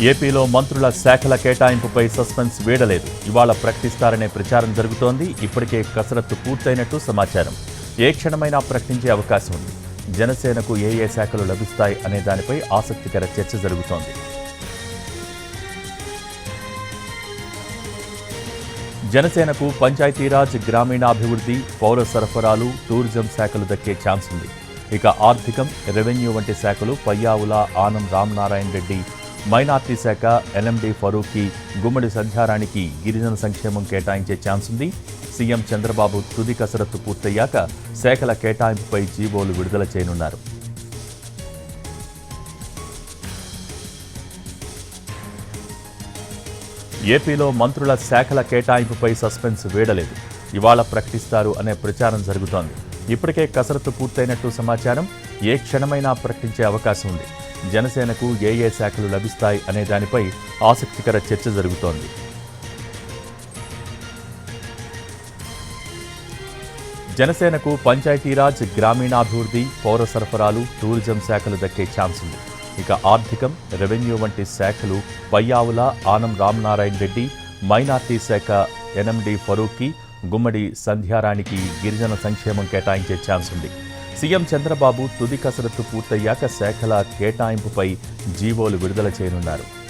ఏపీలో మంత్రుల శాఖల కేటాయింపుపై సస్పెన్స్ వీడలేదు. ఇవాళ ప్రకటిస్తారనే ప్రచారం జరుగుతోంది. ఇప్పటికే కసరత్తు పూర్తయినట్టు సమాచారం. ఏ క్షణమైనా ప్రకటించే అవకాశం ఉంది. జనసేనకు ఏ ఏ శాఖలు లభిస్తాయి అనే దానిపై ఆసక్తికర చర్చ జరుగుతోంది. జనసేనకు పంచాయతీరాజ్ గ్రామీణాభివృద్ధి పౌర సరఫరాలు టూరిజం శాఖలు దక్కే ఛాన్స్ ఉంది. ఇక ఆర్థికం రెవెన్యూ వంటి శాఖలు పయ్యావుల ఆనం రామనారాయణ రెడ్డి మైనార్టీ శాఖ ఎల్ఎండి ఫరూక్కి గుమ్మడి సంధ్యారానికి గిరిజన సంక్షేమం కేటాయించే ఛాన్స్ ఉంది. సీఎం చంద్రబాబు తుది కసరత్తు పూర్తయ్యాక శాఖల కేటాయింపుపై జీవోలు విడుదల చేయనున్నారు. ఏపీలో మంత్రుల శాఖల కేటాయింపుపై సస్పెన్స్ వీడలేదు. ఇవాళ ప్రకటిస్తారు అనే ప్రచారం జరుగుతోంది. ఇప్పటికే కసరత్తు పూర్తయినట్టు సమాచారం ఏ క్షణమైనా ప్రకటించే అవకాశం ఉంది. జనసేనకు ఏ ఏ శాఖలు లభిస్తాయి అనే దానిపై ఆసక్తికర చర్చ జరుగుతోంది. జనసేనకు పంచాయతీరాజ్ గ్రామీణాభివృద్ధి పౌర సరఫరాలు టూరిజం శాఖలు దక్కే ఛాన్స్ ఉంది ఇక ఆర్థికం రెవెన్యూ వంటి శాఖలు పయ్యావుల ఆనం రామనారాయణ రెడ్డి మైనార్టీ శాఖ ఎన్ఎండి ఫరూక్కి గుమ్మడి సంధ్యారాణికి గిరిజన సంక్షేమం కేటాయించే ఛాన్స్ ఉంది సీఎం చంద్రబాబు తుది కసరత్తు పూర్తయ్యాక శాఖల కేటాయింపుపై జీవోలు విడుదల చేయనున్నారు.